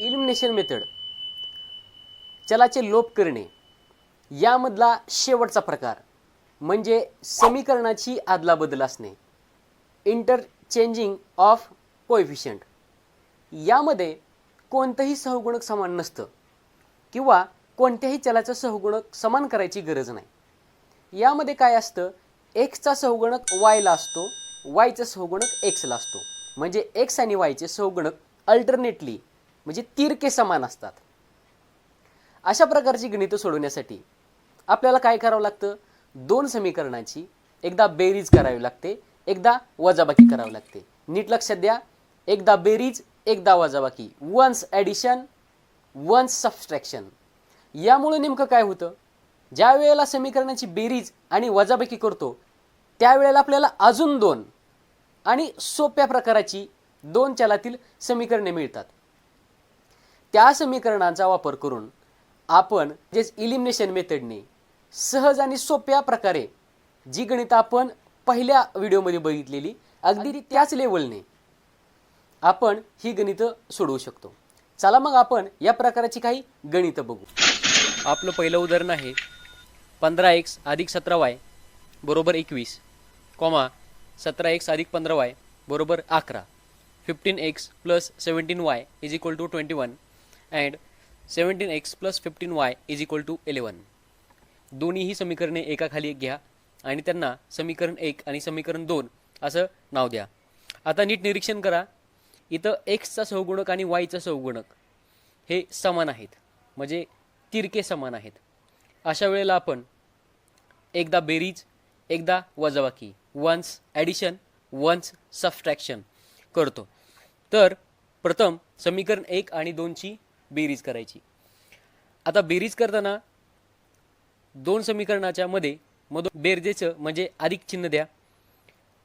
Elimination method चलाचे लोप करणे. यामधला शेवटचा प्रकार म्हणजे समीकरणाची आदलाबदल असणे. इंटरचेंजिंग ऑफ कोएफिशियंट यामध्ये कोणतंही सहगुणक समान नसतं किंवा कोणत्याही चलाचं सहगुणक समान करायची गरज नाही. यामध्ये काय असतं? एक्सचा सहगुणक वायला असतो वायचा सहगुणक एक्सला असतो. म्हणजे एक्स आणि वायचे सहगुणक अल्टरनेटली म्हणजे तिरके समान असतात. अशा प्रकारची गणितं सोडवण्यासाठी आपल्याला काय करावं लागतं? दोन समीकरणाची एकदा बेरीज करावी लागते एकदा वजाबाकी करावी लागते. नीट लक्षात द्या एकदा बेरीज एकदा वजाबाकी. वन्स ॲडिशन वन्स सबस्ट्रॅक्शन यामुळे नेमकं काय होतं? ज्या वेळेला समीकरणाची बेरीज आणि वजाबाकी करतो त्यावेळेला आपल्याला अजून दोन आणि सोप्या प्रकाराची दोन चलातील समीकरणे मिळतात. त्या समीकरणांचा वापर करून आपण जे इलिमिनेशन मेथडने सहज आणि सोप्या प्रकारे जी गणितं आपण पहिल्या व्हिडिओमध्ये बघितलेली अगदी त्याच लेवलने आपण ही गणितं सोडवू शकतो. चला मग आपण या प्रकाराची काही गणितं बघू. आपलं पहिलं उदाहरण आहे पंधरा एक्स अधिक सतरा वाय बरोबर एकवीस कॉमा सतरा एक्स अधिक पंधरा वाय बरोबर अकरा. Fifteen X plus seventeen Y is equal to twenty one and seventeen X plus fifteen Y is equal to eleven दोन्हीही समीकरणे एकाखाली एक घ्या आणि त्यांना समीकरण एक आणि समीकरण दोन असं नाव द्या. आता नीट निरीक्षण करा. इथं एक्सचा सहगुणक आणि वायचा सहगुणक हे समान आहेत. म्हणजे तिरके समान आहेत. अशा वेळेला आपण एकदा बेरीज एकदा वजावाकी वन्स ॲडिशन वन्स सबस्ट्रॅक्शन करतो. तर प्रथम समीकरण एक आणि दोनची बेरीज करायची. आता बेरीज करताना दोन समीकरणाच्या मध्ये मधून बेरजेचं म्हणजे अधिक चिन्ह द्या.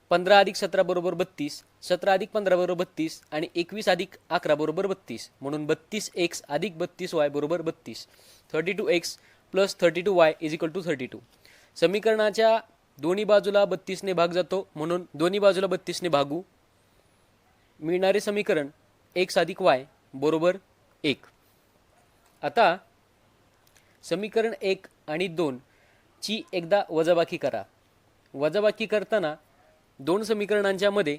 पंधरा अधिक सतरा बरोबर बत्तीस सतरा अधिक पंधरा बरोबर बत्तीस आणि एकवीस अधिक अकरा बरोबर बत्तीस. म्हणून बत्तीस एक्स अधिक बत्तीस वाय बरोबर बत्तीस. Thirty two X plus thirty two Y is equal to thirty two. समीकरणाच्या दोन्ही बाजूला बत्तीसने भाग जातो. म्हणून दोन्ही बाजूला बत्तीसने भागू. मिळणारे समीकरण एक्स अधिक वाय बरोबर एक. आता समीकरण एक आणि दोन ची एकदा वजाबाकी करा. वजाबाकी करताना दोन समीकरणांच्या मध्ये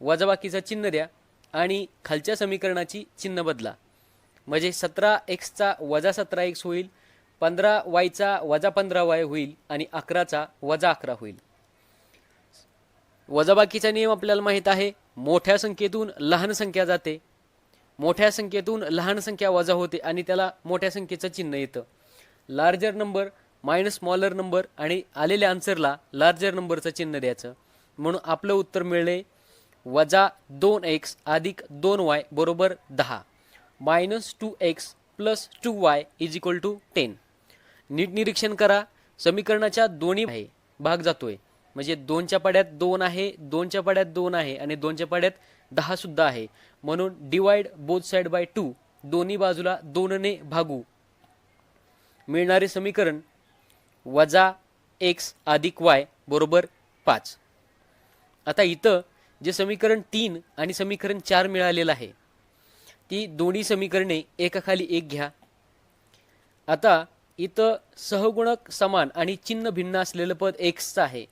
वजाबाकीचा चिन्ह द्या आणि खालच्या समीकरणाची चिन्ह बदला. म्हणजे सतरा एक्सचा वजा सतरा एक्स होईल पंधरा वायचा वजा पंधरा वाय होईल आणि अकराचा वजा अकरा होईल. वजाबाकीचा नियम आपल्याला माहीत आहे मोठ्या संख्येतून लहान संख्या जाते. मोठ्या संख्येतून लहान संख्या वजा होते आणि त्याला मोठ्या संख्येचं चिन्ह येतं. Larger number minus smaller number आणि आलेल्या आन्सरला लार्जर नंबरचं चिन्ह द्यायचं. म्हणून आपलं उत्तर मिळले वजा दोन एक्स अधिक दोन वाय बरोबर दहा. Minus two X plus two Y is equal to ten नीट निरीक्षण करा. समीकरणाच्या दोन्ही आहे भाग जातोय. म्हणजे दोनच्या पाड्यात दोन आहे दोनच्या पाड्यात दोन आहे आणि दोनच्या पाड्यात दहा सुद्धा आहे. म्हणून divide both side by two दोन्ही बाजूला दोनने भागू. मिळणारे समीकरण वजा एक्स अधिक वाय बरोबर पाच. आता इथं जे समीकरण तीन आणि समीकरण चार मिळालेलं आहे ती दोन्ही समीकरणे एकाखाली एक घ्या. आता इथं सहगुणक समान आणि चिन्ह भिन्न असलेलं पद एक्सचं आहे.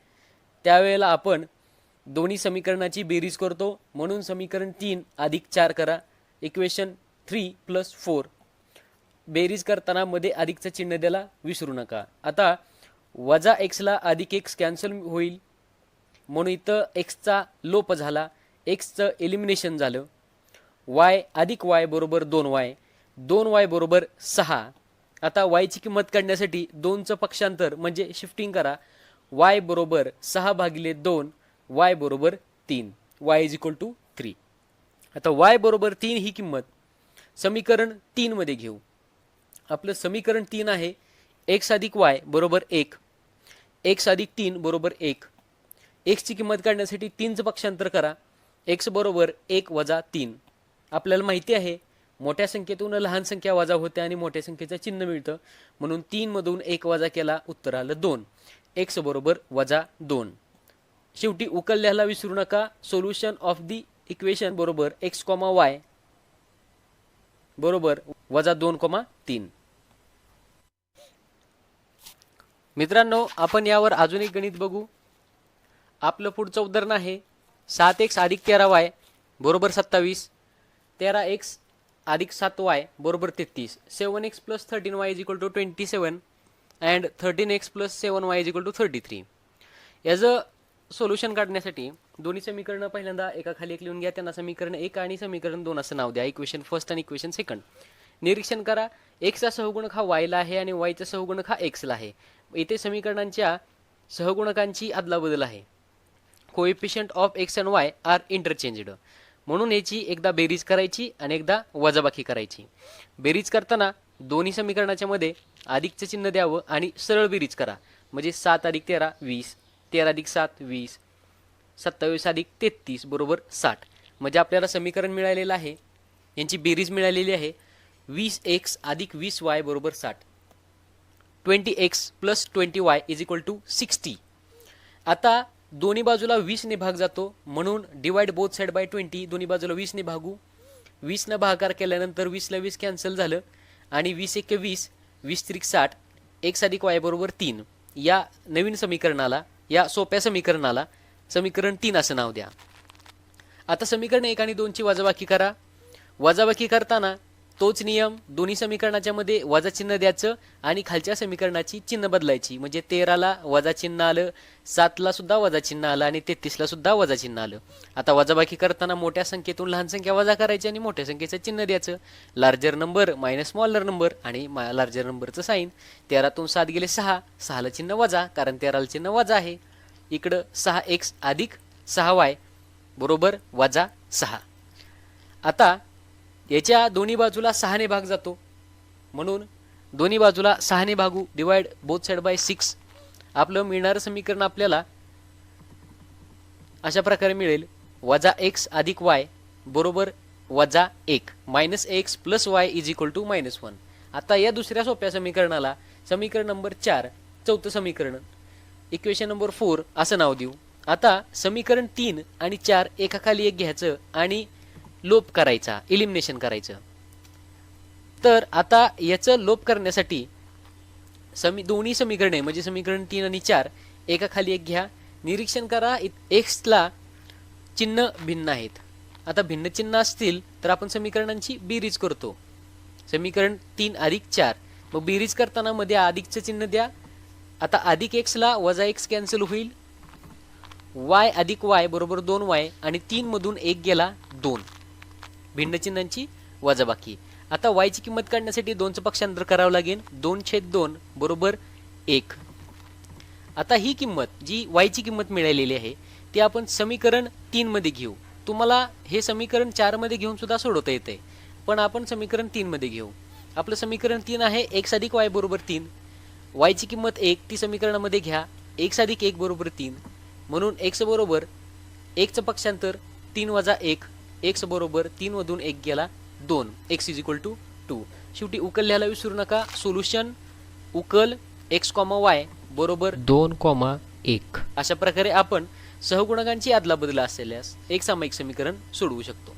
त्यावेळेला आपण दोन्ही समीकरणाची बेरीज करतो. म्हणून समीकरण तीन अधिक चार करा. इक्वेशन थ्री प्लस फोर बेरीज करताना मध्ये अधिकचं चिन्ह द्यायला विसरू नका. आता वजा एक्सला अधिक एक्स कॅन्सल होईल. म्हणून इथं एक्सचा लोप झाला. एक्सचं एलिमिनेशन झालं. वाय अधिक वाय बरोबर दोन वाय दोन वाय बरोबर सहा. आता वायची किंमत काढण्यासाठी दोनचं पक्षांतर म्हणजे शिफ्टिंग करा. वाय बरोबर सहा भागिले दोन. वाय बरोबर तीन. Y is equal to three आता वाय बरोबर तीन ही किंमत समीकरण तीनमध्ये घेऊ. आपलं समीकरण तीन आहे. एक्स अधिक वाय बरोबर एक. एक्स अधिक तीन बरोबर एक. एक्सची किंमत काढण्यासाठी तीनचं पक्षांतर करा. एक्स बरोबर एक वजा तीन. आपल्याला माहिती आहे मोठ्या संख्येतून लहान संख्या वजा होते आणि मोठ्या संख्येचं चिन्ह मिळतं. म्हणून तीनमधून एक वजा केला उत्तर आलं दोन. एक्स बरोबर वजा दोन. शेवटी उकल लिहायला विसरू नका. सोल्युशन ऑफ दी इक्वेशन बरोबर एक्स कॉमा वाय बरोबर वजा दोन कोमा तीन. मित्रांनो आपण यावर अजून एक गणित बघू. आपलं पुढचं उदाहरण आहे सात एक्स अधिक तेरा वाय बरोबर सत्तावीस. तेरा एक्स अधिक सात वाय बरोबर तेहतीस. Seven X plus thirteen Y is equal to twenty seven and thirteen X plus seven Y is equal to thirty three याचं सोल्युशन काढण्यासाठी दोन्ही समीकरणं पहिल्यांदा एका खाली एक लिहून घ्या त्यांना समीकरण एक आणि समीकरण दोन असं नाव द्या. इक्वेशन फर्स्ट आणि इक्वेशन सेकंड निरीक्षण करा एक्सचा सहगुणक हा वायला आहे आणि वायचा सहगुणक हा एक्सला आहे. इथे समीकरणांच्या सहगुणकांची अदलाबदल आहे. Coefficient of X and Y are interchanged म्हणून याची एकदा बेरीज करायची आणि एकदा वजाबाकी करायची. बेरीज करताना दोन्ही समीकरणाच्या मध्ये अधिकचं चिन्ह द्यावं आणि सरळ बेरीज करा. म्हणजे सात अधिक तेरा वीस. तेरा अधिक सात वीस. सत्तावीस अधिक तेहतीस बरोबर साठ. म्हणजे आपल्याला समीकरण मिळालेलं आहे. यांची बेरीज मिळालेली आहे. वीस एक्स अधिक वीस वाय बरोबर साठ. Twenty X plus twenty Y is equal to sixty. आता दोन्ही बाजूला वीसने भाग जातो. म्हणून divide both side by twenty दोन्ही बाजूला वीसने भागू. वीसनं भागाकार केल्यानंतर वीसला वीस कॅन्सल झालं. आणि वीस एक वीस वीस त्रिक साठ एक्स अधिक वाय बरोबर तीन. या नवीन समीकरणाला या सोप्या समीकरणाला. समीकरण तीन असं नाव द्या. आता समीकरण एक आणि दोनची वजाबाकी करा. वजाबाकी करताना तोच नियम दोन्ही समीकरणाच्या मध्ये वजा चिन्ह द्यायचं आणि खालच्या समीकरणाची चिन्ह बदलायची. म्हणजे तेराला वजा चिन्ह आलं सातला सुद्धा वजा चिन्ह आलं आणि तेहतीसला सुद्धा वजा चिन्ह आलं. आता वजाबाकी करताना मोठ्या संख्येतून लहान संख्या वजा करायची आणि मोठ्या संख्येचं चिन्ह द्यायचं. Larger number minus smaller number आणि लार्जर नंबरचं साईन. तेरातून सात गेले सहा सहाला चिन्ह वजा कारण तेराला चिन्ह वजा आहे. इकडं सहा एक्स अधिक सहा वाय बरोबर वजा सहा. आता याच्या दोन्ही बाजूला सहाने भाग जातो. म्हणून दोन्ही बाजूला सहाने भागू divide both side by six आपलं मिळणारं समीकरण आपल्याला अशा प्रकारे मिळेल. वजा एक्स अधिक वाय बरोबर वजा एक. Minus x plus y is equal to minus one आता या दुसऱ्या सोप्या समीकरणाला समीकरण नंबर चार चौथं समीकरण. इक्वेशन नंबर फोर असं नाव देऊ. आता समीकरण तीन आणि चार एकाखाली एक घ्यायचं आणि लोप करायचा इलिमिनेशन करायचं. तर आता याचं लोप करण्यासाठी समी दोन्ही समीकरणे म्हणजे समीकरण तीन आणि चार एकाखाली एक घ्या. निरीक्षण करा एक्सला चिन्ह भिन्न आहेत. आता भिन्न चिन्ह असतील तर आपण समीकरणांची बेरीज करतो. समीकरण तीन अधिक चार. मग बेरीज करताना मध्ये अधिकचं चिन्ह द्या. आता अधिक एक्सला वजा एक्स कॅन्सल होईल. वाय अधिक वाय बरोबर दोन वाय आणि तीनमधून एक गेला दोन. भिन्न चिन्हांची वजाबाकी. आता वायची किंमत काढण्यासाठी दोनचं पक्षांतर करावं लागेल. दोन छेद दोन बरोबर एक. आता ही किंमत जी वायची किंमत मिळालेली आहे ती आपण समीकरण तीनमध्ये घेऊ. तुम्हाला हे समीकरण चारमध्ये घेऊन सुद्धा सोडवता येते पण आपण समीकरण तीनमध्ये घेऊ. आपलं समीकरण तीन आहे एक्स अधिक वाय बरोबर तीन. वायची किंमत एक ती समीकरणामध्ये घ्या. एक्स अधिक एक बरोबर तीन. म्हणून एक्स बरोबर एकचं पक्षांतर तीन वजा एक. एक्स बरोबर तीन मधून एक गेला दोन. X is equal to two शेवटी उकल लिहायला विसरू नका. सोल्युशन उकल एक्स कॉमा वाय बरोबर दोन कॉमा एक. अशा प्रकारे आपण सहगुणकांची अदलाबदल असलेल्यास एक सामायिक समीकरण सोडवू शकतो.